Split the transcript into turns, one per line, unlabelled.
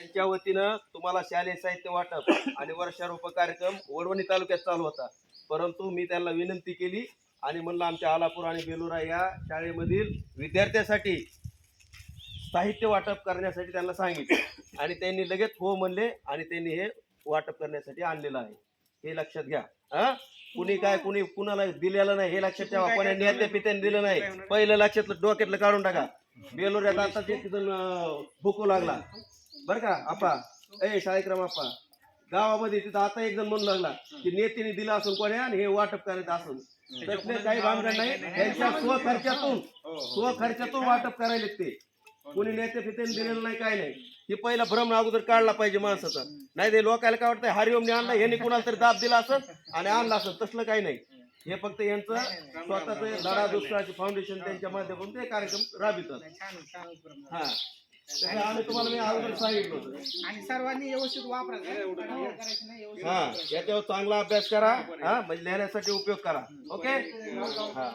त्यांच्या वतीनं तुम्हाला शालेय साहित्य वाटप आणि वर्षारोप कार्यक्रम वडवणी तालुक्यात चालू होता. परंतु मी त्यांना विनंती केली आणि म्हणलं आमच्या आलापूर आणि बेलुरा या शाळेमधील विद्यार्थ्यासाठी साहित्य वाटप करण्यासाठी त्यांना सांगितलं. आणि त्यांनी लगेच हो म्हणले आणि त्यांनी हे वाटप करण्यासाठी आणलेलं आहे. हे लक्षात घ्या. हा? कुणी काय कुणी कुणाला दिलेलं नाही हे लक्षात ठेवा. कोणा नेत्या पित्याने दिलं नाही. पहिलं लक्षातलं डोक्यातलं काढून टाका. बेलोऱ्यात आता ते तिथं अं, भुकू लागला. बर का आपा. ए शाळेक्रम आपा. गावामध्ये तिथं आता एक जण म्हणू लागला की नेत्याने दिलं असून कोण्या आणि हे वाटप करायचं असून. त्यातले काही भानगड नाही. त्यांच्या स्वखर्चातून स्वखर्चातून वाटप करायला ते कोणी नेते फितेने दिलेलं नाही काय नाही. हे पहिला भ्रम अगोदर काढला पाहिजे माणसाचा. नाही ते लोकायला काय वाटतं हरिओमने आणलं ह्यांनी कुणाला तरी दाब दिला असत आणि आणला असत तसलं काही नाही. हे फक्त यांचं स्वतःच लढा दुष्काळाचे फाउंडेशन त्यांच्या माध्यमातून ते कार्यक्रम राबवितात.
छान छान उपक्रम
हा. त्यामुळे आम्ही तुम्हाला मी अगोदर सांगितलं होतं.
आणि सर्वांनी व्यवस्थित वापरायचं हे करायचं नाही व्यवस्थित
हा याच्यावर चांगला अभ्यास करा हा म्हणजे लिहिण्यासाठी उपयोग करा. ओके? हा.